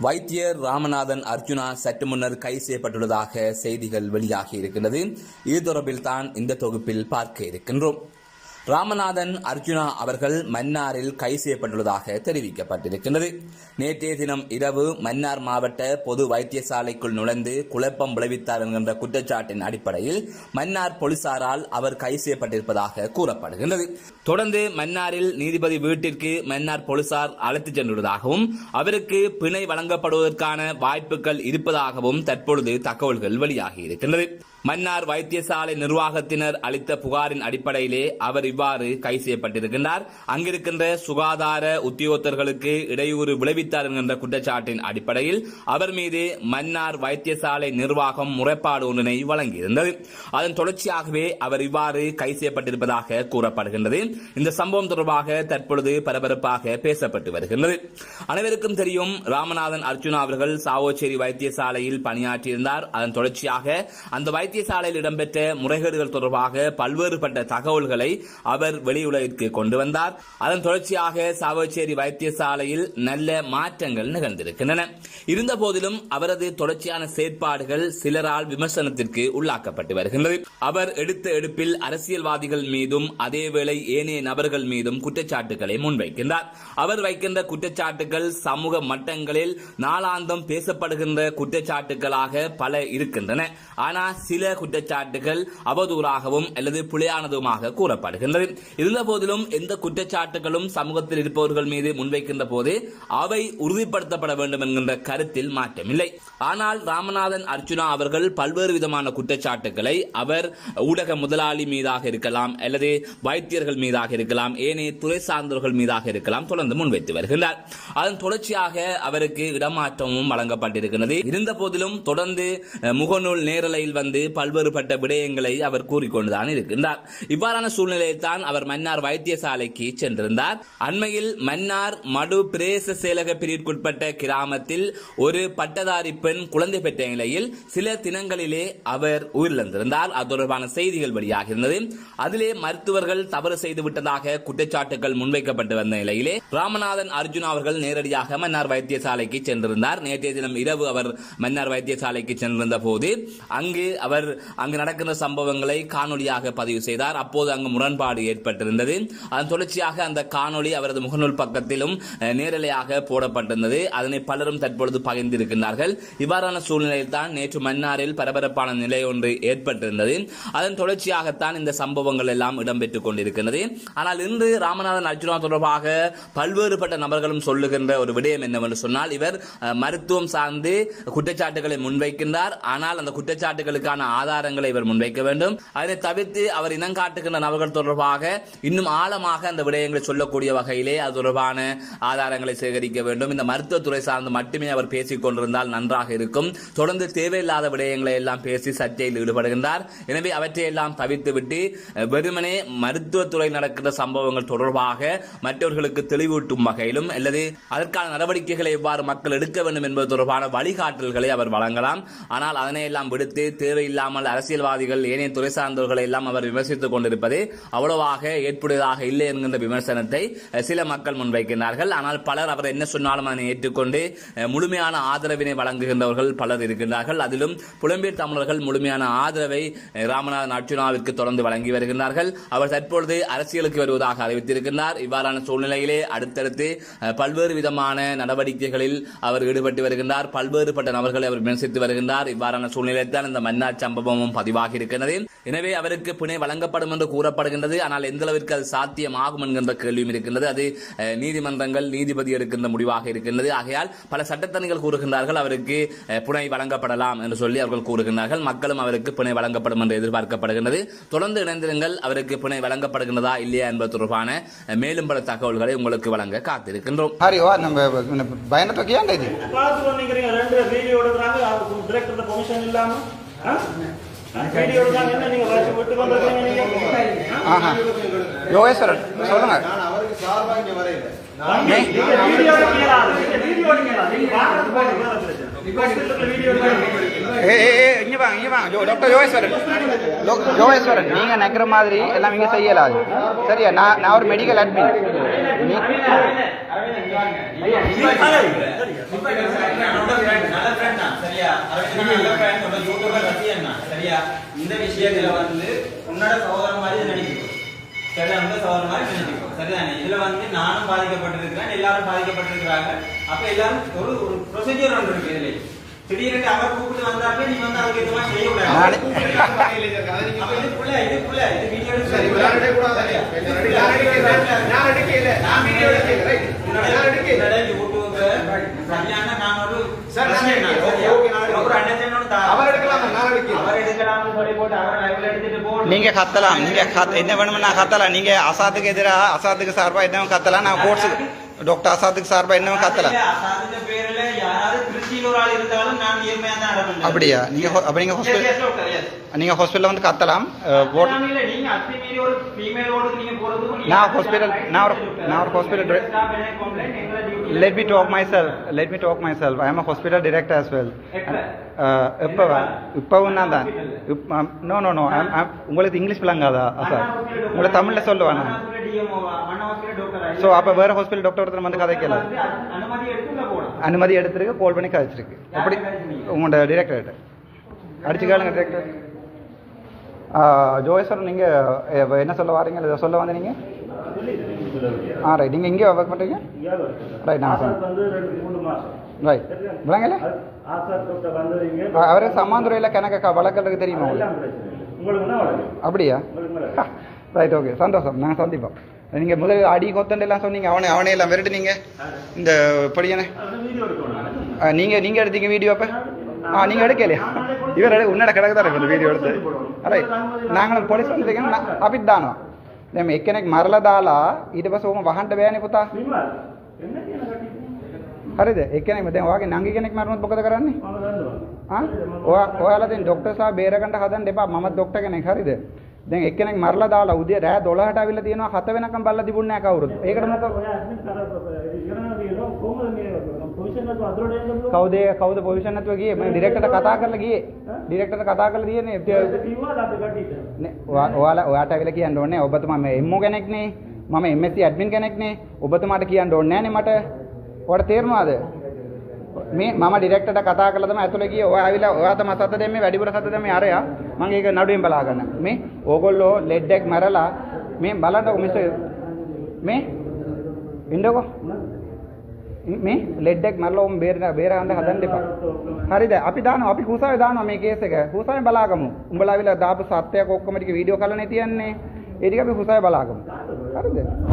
வைத்தியர் ராமநாதன் அர்ஜுனா சற்று முன்னர் கைது செய்யப்பட்டுள்ளதாக செய்திகள் வெளியாகி இருக்கின்றது. இது தொடர்பில் தான் இந்த தொகுப்பில் பார்க்க இருக்கின்றோம். ராமநாதன் அர்ஜுனா அவர்கள் மன்னாரில் கைது செய்யப்பட்டுள்ளதாக தெரிவிக்கப்பட்டிருக்கின்றது. நேற்றைய தினம் இரவு மன்னார் மாவட்ட பொது வைத்தியசாலைக்குள் நுழைந்து குழப்பம் விளைவித்தார் என்கின்ற குற்றச்சாட்டின் அடிப்படையில் மன்னார் போலீசாரால் அவர் கைது செய்யப்பட்டிருப்பதாக கூறப்படுகின்றது. தொடர்ந்து மன்னாரில் நீதிபதி வீட்டிற்கு மன்னார் போலீசார் அழைத்துச் சென்றுள்ளதாகவும் அவருக்கு பிணை வழங்கப்படுவதற்கான வாய்ப்புகள் இருப்பதாகவும் தற்பொழுது தகவல்கள் வெளியாகி இருக்கின்றது. மன்னார் வைத்தியசாலை நிர்வாகத்தினர் அளித்த புகாரின் அடிப்படையிலே அவர் இவ்வாறு கைது செய்யப்பட்டிருக்கின்றார். அங்கிருக்கின்ற சுகாதார உத்தியோகத்தர்களுக்கு இடையூறு விளைவித்தார் என்கின்ற குற்றச்சாட்டின் அடிப்படையில் அவர் மீது மன்னார் வைத்தியசாலை நிர்வாகம் முறைப்பாடு ஒன்றினை வழங்கியிருந்தது. அதன் தொடர்ச்சியாகவே அவர் இவ்வாறு கைது செய்யப்பட்டிருப்பதாக கூறப்படுகின்றது. இந்த சம்பவம் தொடர்பாக தற்பொழுது பரபரப்பாக பேசப்பட்டு வருகின்றது. அனைவருக்கும் தெரியும் ராமநாதன் அர்ஜுனா அவர்கள் சாவோச்சேரி வைத்தியசாலையில் பணியாற்றியிருந்தார். அதன் தொடர்ச்சியாக அந்த வைத்திய வைத்தியசாலையில் இடம்பெற்ற முறைகேடுகள் தொடர்பாக பல்வேறுபட்ட தகவல்களை அவர் வெளியுலகிற்கு கொண்டு வந்தார். அதன் தொடர்ச்சியாக சாவச்சேரி வைத்தியசாலையில் நல்ல மாற்றங்கள் நிகழ்ந்திருக்கின்றன. இருந்த போதிலும் அவரது தொடர்ச்சியான செயற்பாடுகள் சிலரால் விமர்சனத்திற்கு உள்ளாக்கப்பட்டு வருகின்றது. அவர் எடுத்த எடுப்பில் அரசியல்வாதிகள் மீதும் அதேவேளை ஏனைய நபர்கள் மீதும் குற்றச்சாட்டுகளை முன்வைக்கின்றார். அவர் வைக்கின்ற குற்றச்சாட்டுகள் சமூக மட்டங்களில் நாளாந்தம் பேசப்படுகின்ற குற்றச்சாட்டுகளாக பல இருக்கின்றன. ஆனால் சில குற்றச்சாட்டுகள் அவதூறாகவும் அல்லது புலியானதுமாக கூறப்படுகின்றது. இருந்த போதிலும் எந்த குற்றச்சாட்டுகளும் சமூகத்தில் இருப்பவர்கள் மீது முன்வைக்கின்ற போது அவை உறுதிப்படுத்தப்பட வேண்டும் என்கின்ற கருத்தில் மாற்றமில்லை. ஆனால் ராமநாதன் அர்ஜுனா அவர்கள் பல்வேறு விதமான குற்றச்சாட்டுகளை அவர் ஊடக முதலாளி மீதாக இருக்கலாம் அல்லது வைத்தியர்கள் மீதாக இருக்கலாம் ஏனைய துறை சார்ந்தவர்கள் மீதாக இருக்கலாம் தொடர்ந்து முன்வைத்து வருகின்றார். அதன் தொடர்ச்சியாக அவருக்கு இடமாற்றமும் வழங்கப்பட்டிருக்கிறது இருந்த போதிலும் தொடர்ந்து முகநூல் நேரலையில் வந்து பல்வேறுபட்ட விடயங்களை அவர் கூறிக்கொண்டுதான் இருக்கின்றார். இவ்வாறான சூழ்நிலையில் தான் அவர் மன்னார் வைத்தியசாலைக்கு சென்றிருந்தார். அண்மையில் மன்னார் மடு பிரேச செயலக பிரிவுக்குட்பட்ட கிராமத்தில் ஒரு பட்டதாரி பெண் குழந்தை பெற்ற நிலையில் சில தினங்களிலே அவர் உயிரிழந்திருந்தார். அது தொடர்பான செய்திகள் வெளியாக இருந்தது அதிலே மருத்துவர்கள் தவறு செய்து விட்டதாக குற்றச்சாட்டுகள் முன்வைக்கப்பட்டு வந்த நிலையிலே ராமநாதன் அர்ஜுனா அவர்கள் நேரடியாக மன்னார் வைத்தியசாலைக்கு சென்றிருந்தார். நேற்றைய தினம் இரவு அவர் மன்னார் வைத்தியசாலைக்கு சென்றிருந்த போது அங்கு அவர் அவர் அங்கு நடக்கின்ற சம்பவங்களை காணொலியாக பதிவு செய்தார். அப்போது அங்கு முரண்பாடு ஏற்பட்டிருந்தது. அதன் தொடர்ச்சியாக அந்த காணொலி அவரது முகநூல் பக்கத்திலும் நேரலையாக போடப்பட்டிருந்தது. அதனை பலரும் தற்பொழுது பகிர்ந்திருக்கின்றார்கள். இவ்வாறான சூழ்நிலையில் தான் நேற்று மன்னாரில் பரபரப்பான நிலை ஒன்று ஏற்பட்டிருந்தது. அதன் தொடர்ச்சியாகத்தான் இந்த சம்பவங்கள் எல்லாம் இடம்பெற்றுக் கொண்டிருக்கிறது ஆனால் இன்று ராமநாதன் அர்ஜுனா தொடர்பாக பல்வேறுபட்ட நபர்களும் சொல்லுகின்ற ஒரு விடயம் என்னவென்று சொன்னால் இவர் மருத்துவம் சார்ந்து குற்றச்சாட்டுகளை முன்வைக்கின்றார். ஆனால் அந்த குற்றச்சாட்டுகளுக்கான ஆதாரங்களை இவர் முன்வைக்க வேண்டும். அதனை தவிர்த்து அவர் இனம் காட்டுகின்ற நபர்கள் தொடர்பாக இன்னும் ஆழமாக அந்த விடயங்களை சொல்லக்கூடிய வகையிலே அது தொடர்பான ஆதாரங்களை சேகரிக்க வேண்டும். இந்த மருத்துவத்துறை சார்ந்து மட்டுமே அவர் பேசிக் கொண்டிருந்தால் நன்றாக இருக்கும். தொடர்ந்து தேவையில்லாத விடயங்களை எல்லாம் பேசி சர்ச்சையில் ஈடுபடுகின்றார். எனவே அவற்றை எல்லாம் தவிர்த்துவிட்டு வெறுமனே மருத்துவத்துறை நடக்கிற சம்பவங்கள் தொடர்பாக மற்றவர்களுக்கு தெளிவூட்டும் வகையிலும் அல்லது அதற்கான நடவடிக்கைகளை எவ்வாறு மக்கள் எடுக்க வேண்டும் என்பது தொடர்பான வழிகாட்டல்களை அவர் வழங்கலாம். ஆனால் அதனை எல்லாம் விடுத்து இல்லாமல் அரசியல்வாதிகள் ஏனைய துறை சார்ந்தவர்களை எல்லாம் அவர் விமர்சித்துக் கொண்டிருப்பது அவ்வளவாக ஏற்புடையதாக இல்லை என்கின்ற விமர்சனத்தை சில மக்கள் முன்வைக்கின்றார்கள். ஆனால் பலர் அவர் என்ன சொன்னாலும் அதனை ஏற்றுக்கொண்டு முழுமையான ஆதரவினை வழங்குகின்றவர்கள் பலர் இருக்கின்றார்கள். அதிலும் புலம்பெயர் தமிழர்கள் முழுமையான ஆதரவை ராமநாத ராமநாதன் தொடர்ந்து வழங்கி வருகின்றார்கள். அவர் தற்பொழுது அரசியலுக்கு வருவதாக அறிவித்திருக்கின்றார். இவ்வாறான சூழ்நிலையிலே அடுத்தடுத்து பல்வேறு விதமான நடவடிக்கைகளில் அவர் ஈடுபட்டு வருகின்றார். பல்வேறுபட்ட நபர்களை அவர் விமர்சித்து வருகின்றார். இவ்வாறான சூழ்நிலை தான் இந்த மன்னாட்சி சம்பவமும் பதிவாகி இருக்கிறது எனவே அவருக்கு பிணை வழங்கப்படும் என்று கூறப்படுகின்றது. ஆனால் எந்த அளவிற்கு அது சாத்தியமாகும் என்கின்ற கேள்வியும் இருக்கின்றது. அது நீதிமன்றங்கள் நீதிபதி எடுக்கின்ற முடிவாக இருக்கின்றது. ஆகையால் பல சட்டத்தணிகள் கூறுகின்றார்கள் அவருக்கு புனை வழங்கப்படலாம் என்று சொல்லி அவர்கள் கூறுகின்றார்கள். மக்களும் அவருக்கு புனை வழங்கப்படும் என்று எதிர்பார்க்கப்படுகின்றது. தொடர்ந்து இணைந்திருங்கள். அவருக்கு புனை வழங்கப்படுகின்றதா இல்லையா என்பது தொடர்பான மேலும் பல தகவல்களை உங்களுக்கு வழங்க காத்திருக்கின்றோம். பயணத்தை யோகேஸ்வரன் சொல்லுங்க. இங்க வாங்க இங்க வாங்க டாக்டர் யோகேஸ்வரன். யோகேஸ்வரன் நீங்க நினைக்கிற மாதிரி எல்லாம் இங்க செய்யலாது சரியா? நான் நான் ஒரு மெடிக்கல் அட்மின் நீ இப்ப என்னோட நல்ல friend தான், சரியா? நல்ல friend, உன்னோட யூடியூபர் ரசிகன் தான், சரியா? இந்த விஷயத்துல வந்து உன்னோட சகோதரன் மாதிரி இதை நினைச்சுக்கோ சரியா? உங்க சகோதரன் மாதிரி நினைச்சுக்கோ சரிதானே? இதுல வந்து நானும் பாதிக்கப்பட்டிருக்கிறேன் எல்லாரும் பாதிக்கப்பட்டிருக்கிறாங்க. அப்ப எல்லாரும் ஒரு ஒரு ப்ரொசீஜர் ஒன்று இருக்கு இதுல. திடீர்னு அவர் கூப்பிட்டு வந்தாப்ப நீ வந்து அதுக்கு எதுவும் செய்ய கூடாது. இதுக்குள்ள இதுக்குள்ள இது வீடியோ சரி, இப்ப நான் எடுக்கக்கூடாது. நான் எடுக்கல. நான் எடுக்கல. நான் வீடியோ எடுக்கல. ரைட். நான் நான் ஒரு சார், நான் நான். ஒரு அண்ணன் அவர் எடுக்கலாமா? நான் எடுக்கல. அவர் எடுக்கலாம்னு சொல்லி போட்டு அவர் லைவ்ல எடுத்துட்டு போகணும் நீங்க கத்தலாம் நீங்க என்ன வேணும்னா கத்தலாம் நீங்க அசாத்துக்கு எதிராக அசாத்துக்கு சார்பா என்ன கத்தலாம் நான் கோர்ஸுக்கு டாக்டர் அசாத்துக்கு சார்பா என்ன கத்தலாம் திருச்சியில் ஒரு ஆள் இருந்தாலும் நான் தான் அப்படியா? நீங்க ho- அப்ப நீங்க Yes, hospital yes, doctor, yes. நீங்க ஹாஸ்பிட்டல்ல வந்து கத்தலாம். ஒரு ஓடுக்கு நீங்க நான் hospital- நான் ஒரு- நான் ஒரு duty. let me talk myself. Let me talk myself. I am a hospital director as well. எப்ப? அஹ், எப்பவா இப்பவும் நான் தான். நோ நோ நோ உங்களுக்கு இங்கிலீஷ் விளங்காதா சார் உங்களை. தமிழ்ல சொல்லுவானா? அண்ணா hospital DMO வா? அண்ணா hospital doctor ஆ? ஸோ அப்போ வேற ஹாஸ்பிட்டல் டாக்டர் ஒருத்தர் வந்து வந்து அனு- அனுமதி எடுத்திருக்கு கால் பண்ணி கதைச்சிருக்கு எப்படி உங்களோட டிரெக்டர்கிட்ட அடிச்சு கேளுங்க டிரெக்டர் ஜோய் சார் நீங்கள் என்ன சொல்ல வாரீங்க? இதை சொல்ல வந்த நீங்கள் ஆ ரைட் நீங்கள் இங்கே ஒர்க் பண்ணுறீங்க ரைட் நான் ரைட் விளங்கல அவரே சமாந்துறையில் கணக்க வழக்கருக்கு தெரியுமா அப்படியா? ரைட் ஓகே சந்தோஷம். நாங்கள் சந்திப்போம். நீங்கள் முதல் அடி கொத்தண்டெல்லாம் சொன்னீங்க. அவனை அவனே எல்லாம் விரட்டுனீங்க. இந்த படியானே. நீங்கள் நீங்கள் எடுத்தீங்க வீடியோ அப்போ? ஆ நீங்கள் எடுக்கலையா? இவர் எடு உன்னோட கிடக்கு தான் இந்த வீடியோ எடுத்து. ಅದೇ ನಾಂಗಳ ಪೊಲೀಸ್ ಬಂದಿದ್ದಕ್ಕೆ ಅಬಿದ್ದಾನು ನಮ್ಮ ಎಕ್ಕನಕ್ಕೆ ಮರಲದಾಲ ಇದು ಬಸ್ ಒಮ್ಮ ವಹಂಟ ಬೇನೆ ಪುತ හරිද? එක්කෙනෙක් දැන් ඔයාගේ නංගි කෙනෙක් මරුණොත් මොකද කරන්නේ? ආ? ඔයාලා දැන් ડોක්ටර් සහ බේරගන්න හදන්න එපා. මම ડોක්ටර් කෙනෙක්. හරිද? දැන් එක්කෙනෙක් මරලා දාලා උදේ රෑ 12ට අවිල්ලා තියෙනවා 7 වෙනකම් බල්ලා තිබුණේ නැහැ කවුරුත් ඒකට මොකද? කවුද කවුද පොසිෂන් නැතුව ගියේ? මම ඩිරෙක්ටර්ට කතා කරලා ගියේ. ඩිරෙක්ටර්ට කතා කරලා තියෙන්නේ ඔයාලා ඔයාට ඇවිල්ලා කියන්න ඕනේ ඔබතුමා මේ එම්මෝ කෙනෙක් නේ. මම MSc ඇඩ්මින් කෙනෙක් නේ. ඔබතුමාට කියන්න ඕනේ නෑනේ මට. ඔයාලට තේරෙනවද මේ මම ඩිරෙක්ටර්ට කතා කරලා තමයි ඇතුළේ ගියේ. ඔයා ඇවිල්ලා ඔයා තමයි සත දෙන්නේ වැඩිපුර සත දෙන්නේ අරයා මම ඒක නඩුවෙන් බලා ගන්න මේ ඕගොල්ලෝ ලෙඩ් එක මරලා මේ බලන්නකො මිස්ටර් මේ ඉන්නකො. මේ ලෙඩ් එක මරලා උන් බේර බේර ගන්න හදන්න එපා. හරිද? අපි දානවා අපි කුසාවේ දානවා මේ කේස් එක. කුසාවේ බලාගමු. උඹලා ඇවිල්ලා දාපු සත්‍යයක් ඔක්කොම ටික වීඩියෝ කරලානේ තියන්නේ. ඒ ටික අපි කුසාවේ බලාගමු. හරිද?